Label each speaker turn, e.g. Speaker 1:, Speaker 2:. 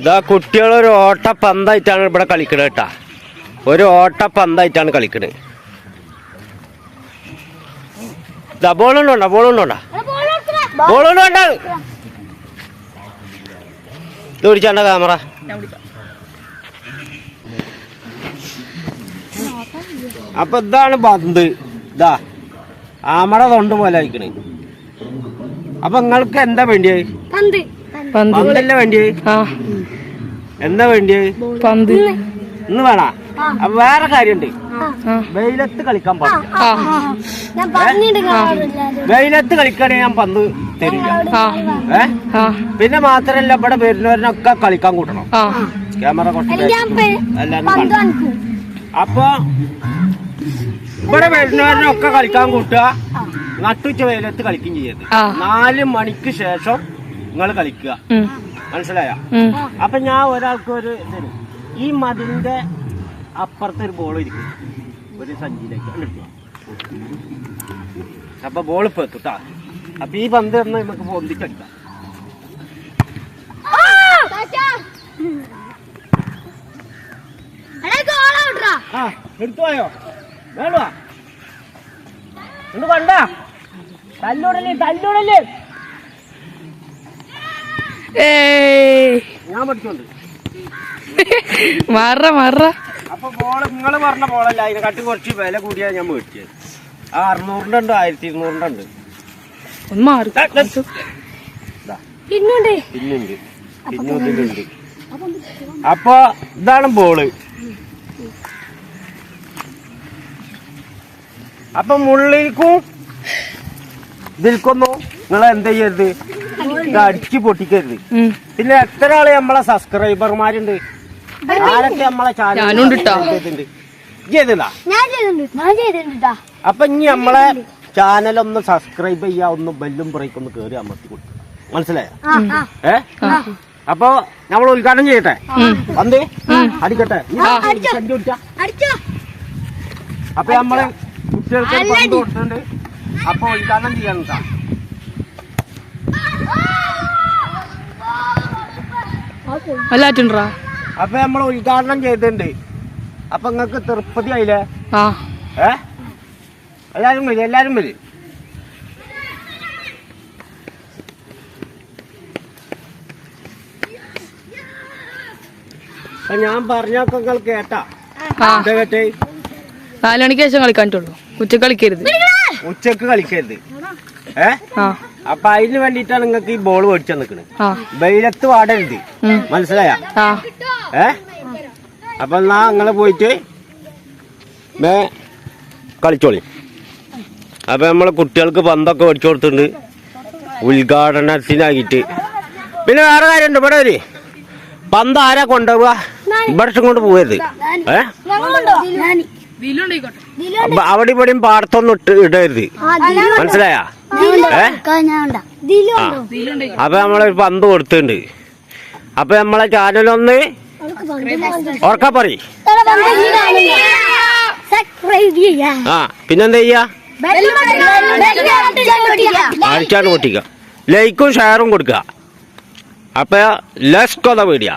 Speaker 1: ഇതാ കുട്ടികൾ ഒരു ഓട്ട പന്തായിട്ടാണ് ഇവിടെ കളിക്കണത് കേട്ടാ. ഒരു ഓട്ട പന്തായിട്ടാണ് കളിക്കണത്. ഇതാ ബോളുണ്ടോണ്ടാ ബോളുണ്ടോണ്ടാ ബോളുണ്ടോണ്ടാ ഇത് പിടിച്ചാണ്ട ക്യാമറ അപ്പൊ ഇതാണ് പന്ത്. ഇതാ ആമട തൊണ്ട് പോലെ അയക്കണേ അപ്പൊ നിങ്ങൾക്ക് എന്താ വേണ്ടിയത്
Speaker 2: പന്ത്
Speaker 3: പന്ത്.
Speaker 1: പന്തല്ലേ എന്താ വേണ്ടി
Speaker 3: പന്ത്.
Speaker 1: ഇന്ന് വേണ വേറെ കാര്യണ്ട് വെയിലത്ത് കളിക്കാൻ പാടില്ല. വെയിലത്ത് കളിക്കണേ ഞാൻ പന്ത് തരില്ല. ഏ? പിന്നെ മാത്രല്ല ഇവിടെ വരുന്നവരിനൊക്കെ കളിക്കാൻ കൂട്ടണം. ക്യാമറ എല്ലാരും അപ്പൊ ഇവിടെ വരുന്നവരിനൊക്കെ കളിക്കാൻ കൂട്ടുക. നട്ടുച്ച വെയിലത്ത് കളിക്കുകയും ചെയ്യരുത്. നാല് മണിക്ക് ശേഷം നിങ്ങൾ കളിക്കുക. മനസ്സിലായ. അപ്പൊ ഞാൻ ഒരാൾക്ക് ഒരു തരും. ഈ മതിലിന്റെ അപ്പുറത്ത് ഒരു ബോൾ ഇരിക്കും. ഒരു സഞ്ചിയിലേക്ക്. അപ്പൊ ബോൾ ഇപ്പൊ എത്തുട്ടാ അപ്പൊ ഈ പന്ത് എന്ന് നമുക്ക് പൊന്തിച്ചടിക്കാം ആ എടുത്തു പോയോ? വേണോ? എന്ത് കണ്ട? തല്ലുടലേ
Speaker 3: തല്ലുടൽ
Speaker 1: ഞാൻ പഠിച്ചോണ്ട്.
Speaker 3: മറ മറ.
Speaker 1: അപ്പൊ ബോൾ നിങ്ങൾ പറഞ്ഞ ബോളല്ല അതിനെക്കാട്ടി കുറച്ച് വില കൂടിയാ ഞാൻ മേടിച്ചത്. ആ അറുന്നൂറിന്റെ ഉണ്ട് ആയിരത്തി ഇരുന്നൂറിന്റെ ഉണ്ട്.
Speaker 3: ഒന്ന് മാറി.
Speaker 2: പിന്നുണ്ട്
Speaker 1: പിന്നുണ്ട്. പിന്നുണ്ട്. അപ്പൊ ഇതാണ് ബോൾ അപ്പൊ മുള്ളിൽക്കും ഇതിൽക്കൊന്നും നിങ്ങൾ എന്ത് ചെയ്യരുത്? ഇത് അടിച്ച് പൊട്ടിക്കരുത്. പിന്നെ എത്ര ആൾ നമ്മളെ സബ്സ്ക്രൈബർമാരുണ്ട് ആരൊക്കെ നമ്മളെ ചാനൽ. ചെയ്തില്ല
Speaker 2: ചെയ്തിട്ടുണ്ട്?
Speaker 1: അപ്പൊ ഇനി നമ്മളെ ചാനൽ ഒന്ന് സബ്സ്ക്രൈബ് ചെയ്യാ ഒന്ന് ബെല്ലും ബ്രേക്ക് ഒന്ന് കേറി അമർത്തി കൊടുക്കും. മനസ്സിലായോ? ഏ? അപ്പൊ നമ്മൾ ഉദ്ഘാടനം ചെയ്യട്ടെ? വന്നേ. അടിക്കട്ടെ. അപ്പൊ നമ്മൾ കുട്ടികൾക്ക് കൊടുത്തിട്ടുണ്ട്. അപ്പൊ ഉദ്ഘാടനം ചെയ്യാൻ ട്ടാ.
Speaker 3: വല്ലാറ്റുണ്ടാ?
Speaker 1: അപ്പൊ നമ്മൾ ഉദ്ഘാടനം ചെയ്തിട്ടുണ്ട്. അപ്പൊ നിങ്ങക്ക് തൃപ്തി ആയില്ലേ?
Speaker 3: ആ.
Speaker 1: ഏ? എല്ലാരും വരും എല്ലാരും വരും. ഞാൻ പറഞ്ഞൊക്കെ നിങ്ങൾ കേട്ടാ. കേട്ടേ?
Speaker 3: നാല് മണിക്ക് ശേഷം കളിക്കാനിട്ടുള്ളൂ ഉച്ചയ്ക്ക് കളിക്കരുത്.
Speaker 1: ഉച്ചയ്ക്ക് കളിക്കരുത്. ഏ?
Speaker 3: ആ.
Speaker 1: അപ്പൊ അതിന് വേണ്ടിട്ടാണ് നിങ്ങൾക്ക് ഈ ബോൾ മേടിച്ചു
Speaker 3: നിൽക്കുന്നത്
Speaker 1: വെയിലത്ത് വാടരുത്. മനസ്സിലായ? ഏ? അപ്പൊ എന്നാ നിങ്ങൾ പോയിട്ട് മേ കളിച്ചോളി. അപ്പൊ നമ്മളെ കുട്ടികൾക്ക് പന്തൊക്കെ മേടിച്ചു കൊടുത്തിട്ടുണ്ട്. ഉദ്ഘാടനത്തിനായിട്ട്. പിന്നെ വേറെ കാര്യമുണ്ട്. ഇവിടെ ഒരു പന്ത് ആരാ കൊണ്ടുപോവുക? ഇവിടെ കൊണ്ട് പോകരുത് ഏ? അവിടെ ഇവിടെയും പാടത്തൊന്നും ഇട്ട് ഇടരുത്. മനസ്സിലായ? അപ്പൊ നമ്മളൊരു പന്ത് കൊടുത്തിട്ടുണ്ട് അപ്പൊ നമ്മളെ ചാനലൊന്ന് ഓർക്കാ
Speaker 2: പറ
Speaker 1: ആ പിന്നെന്താ ചെയ്യാ അടിച്ചാണ്ട് പൊട്ടിക്കുക ലൈക്കും ഷെയറും കൊടുക്കുക അപ്പൊ ലെസ് കൊത വീഡിയ